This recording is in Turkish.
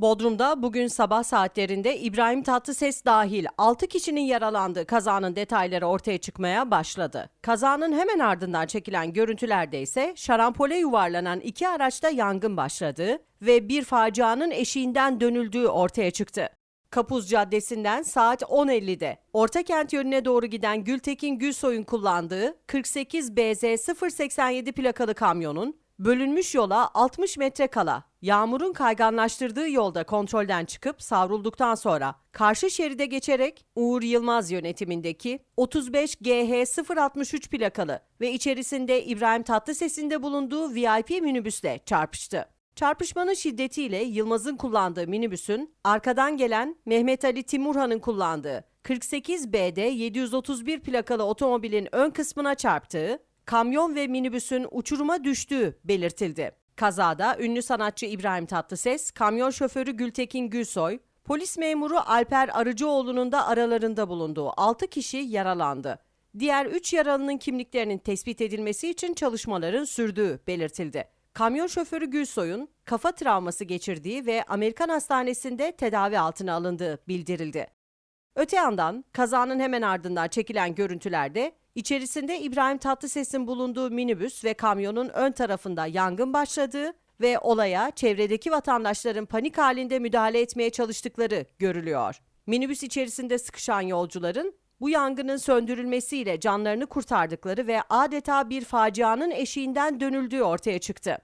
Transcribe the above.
Bodrum'da bugün sabah saatlerinde İbrahim Tatlıses dahil 6 kişinin yaralandığı kazanın detayları ortaya çıkmaya başladı. Kazanın hemen ardından çekilen görüntülerde ise şarampole yuvarlanan iki araçta yangın başladığı ve bir facianın eşiğinden dönüldüğü ortaya çıktı. Kapuz Caddesi'nden saat 10.50'de Ortakent yönüne doğru giden Gültekin Gülsoy'un kullandığı 48 BZ 087 plakalı kamyonun bölünmüş yola 60 metre kala yağmurun kayganlaştırdığı yolda kontrolden çıkıp savrulduktan sonra karşı şeride geçerek Uğur Yılmaz yönetimindeki 35 GH 063 plakalı ve içerisinde İbrahim Tatlıses'in de bulunduğu VIP minibüsle çarpıştı. Çarpışmanın şiddetiyle Yılmaz'ın kullandığı minibüsün arkadan gelen Mehmet Ali Timurhan'ın kullandığı 48 BD 731 plakalı otomobilin ön kısmına çarptığı, kamyon ve minibüsün uçuruma düştüğü belirtildi. Kazada ünlü sanatçı İbrahim Tatlıses, kamyon şoförü Gültekin Gülsoy, polis memuru Alper Arıcıoğlu'nun da aralarında bulunduğu 6 kişi yaralandı. Diğer 3 yaralının kimliklerinin tespit edilmesi için çalışmaların sürdüğü belirtildi. Kamyon şoförü Gülsoy'un kafa travması geçirdiği ve Amerikan hastanesinde tedavi altına alındığı bildirildi. Öte yandan kazanın hemen ardından çekilen görüntülerde içerisinde İbrahim Tatlıses'in bulunduğu minibüs ve kamyonun ön tarafında yangın başladığı ve olaya çevredeki vatandaşların panik halinde müdahale etmeye çalıştıkları görülüyor. Minibüs içerisinde sıkışan yolcuların bu yangının söndürülmesiyle canlarını kurtardıkları ve adeta bir facianın eşiğinden dönüldüğü ortaya çıktı.